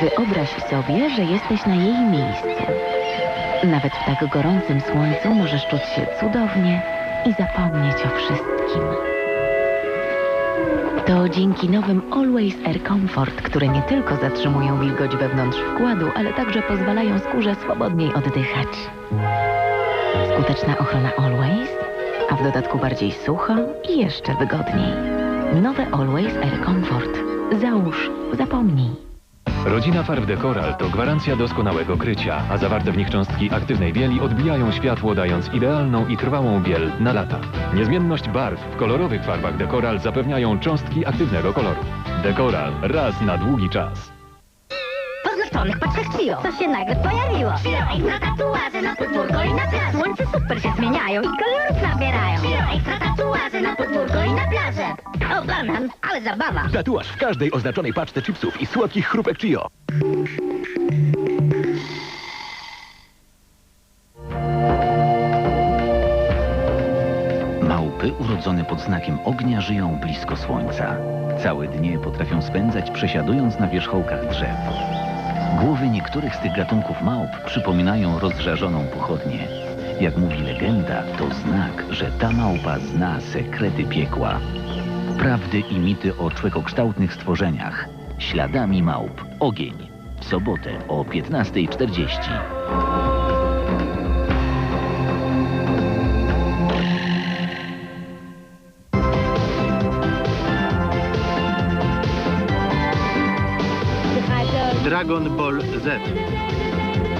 Wyobraź sobie, że jesteś na jej miejscu. Nawet w tak gorącym słońcu możesz czuć się cudownie i zapomnieć o wszystkim. To dzięki nowym Always Air Comfort, które nie tylko zatrzymują wilgoć wewnątrz wkładu, ale także pozwalają skórze swobodniej oddychać. Skuteczna ochrona Always, a w dodatku bardziej sucho i jeszcze wygodniej. Nowe Always Air Comfort. Załóż, zapomnij. Rodzina farb Decoral to gwarancja doskonałego krycia, a zawarte w nich cząstki aktywnej bieli odbijają światło, dając idealną i trwałą biel na lata. Niezmienność barw w kolorowych farbach Decoral zapewniają cząstki aktywnego koloru. Decoral raz na długi czas. Poznaczonych patrzach Cio. Co się nagle pojawiło? Cio ekstra tatuaże na podwórko i na plażę. Słońce super się zmieniają i kolorów nabierają. Cio ekstra tatuaże na podwórko i na plażę. O, banan, ale zabawa. Tatuaż w każdej oznaczonej paczce chipsów i słodkich chrupek Chio. Małpy urodzone pod znakiem ognia żyją blisko słońca. Całe dnie potrafią spędzać przesiadując na wierzchołkach drzew. Głowy niektórych z tych gatunków małp przypominają rozżarzoną pochodnię. Jak mówi legenda, to znak, że ta małpa zna sekrety piekła. Prawdy i mity o człekokształtnych stworzeniach. Śladami małp. Ogień. W sobotę o 15.40. Dragon Ball Z.